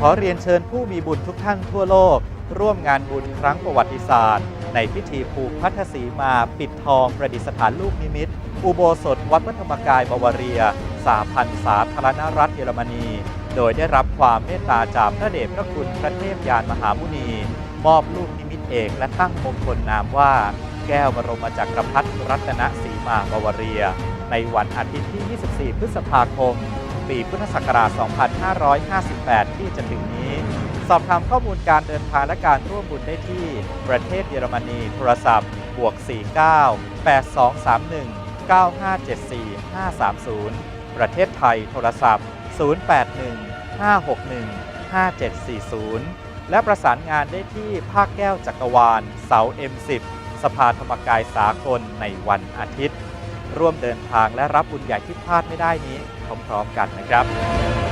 ขอเรียนเชิญผู้มีบุญทุกท่านทั่วโลก ร่วมงานบุญครั้งประวัติศาสตร์ ในพิธีผูกพัทธสีมาปิดทองประดิษฐานลูกนิมิต อุโบสถวัดพระธรรมกายบาวาเรีย สาพันธ์สาธารณรัฐเยอรมนี โดยได้รับความเมตตาจากพระเดชพระคุณพระเทพยานมหามุนี มอบลูกนิมิตเอกและตั้งมงคลนามว่า แก้วบรมจักรพรรดิรัตนสีมาบาวาเรีย ในวันอาทิตย์ที่ 24 พฤษภาคม ปีพุทธศักราช 2558 ที่จะถึงนี้ สอบถามข้อมูลการเดินทางและการร่วมบุญได้ที่ ประเทศเยอรมนี โทรศัพท์บวก 49 8231 9574 530 ประเทศไทยโทรศัพท์ 081 561 5740 และประสานงานได้ที่ภาคแก้วจักรวาล เสา M10 สภาธรรมกายสากลในวันอาทิตย์ ร่วมเดินทางและรับบุญใหญ่ที่พลาดไม่ได้นี้พร้อมๆกันนะครับ